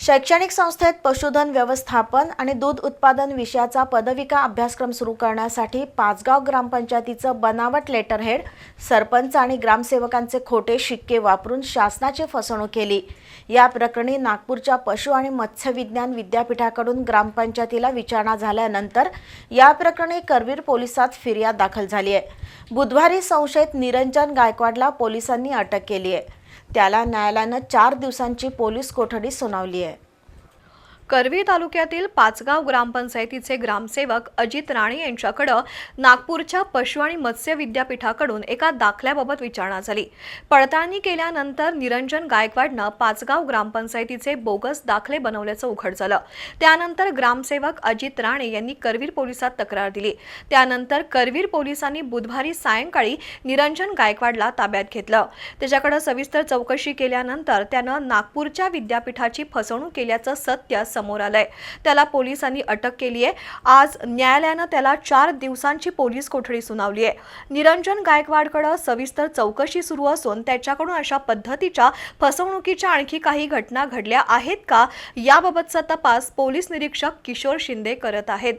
शैक्षणिक संस्थेत पशुधन व्यवस्थापन आणि दूध उत्पादन विषयाचा पदविका अभ्यासक्रम सुरू करण्यासाठी पाचगाव ग्रामपंचायतीचं बनावट लेटरहेड सरपंच आणि ग्रामसेवकांचे खोटे शिक्के वापरून शासनाची फसवणूक केली. या प्रकरणी नागपूरच्या पशु आणि मत्स्य विज्ञान विद्यापीठाकडून ग्रामपंचायतीला विचारणा झाल्यानंतर या प्रकरणी करवीर पोलिसात फिर्याद दाखल झाली आहे बुधवारी संशयित निरंजन गायकवाडला पोलिसांनी अटक केली आहे त्याला न्यायालयानं चार दिवसांची पोलीस कोठडी सुनावली आहे. करवी तालुक्यातील पाचगाव ग्रामपंचायतीचे ग्रामसेवक अजित राणे यांच्याकडं नागपूरच्या पशु आणि मत्स्य विद्यापीठाकडून एका दाखल्याबाबत विचारणा झाली. पडताळणी केल्यानंतर निरंजन गायकवाडनं पाचगाव ग्रामपंचायतीचे बोगस दाखले बनवल्याचं उघड झालं. त्यानंतर ग्रामसेवक अजित राणे यांनी करवीर पोलिसात तक्रार दिली. त्यानंतर करवीर पोलिसांनी बुधवारी सायंकाळी निरंजन गायकवाडला ताब्यात घेतलं. त्याच्याकडे सविस्तर चौकशी केल्यानंतर त्यानं नागपूरच्या विद्यापीठाची फसवणूक केल्याचं सत्य समोर आलंय. त्याला पोलिसांनी अटक केली आहे. आज न्यायालयानं त्याला चार दिवसांची पोलीस कोठडी सुनावली आहे. निरंजन गायकवाडकडं सविस्तर चौकशी सुरू असून त्याच्याकडून अशा पद्धतीच्या फसवणुकीच्या आणखी काही घटना घडल्या आहेत का? याबाबतचा तपास पोलीस निरीक्षक किशोर शिंदे करत आहेत.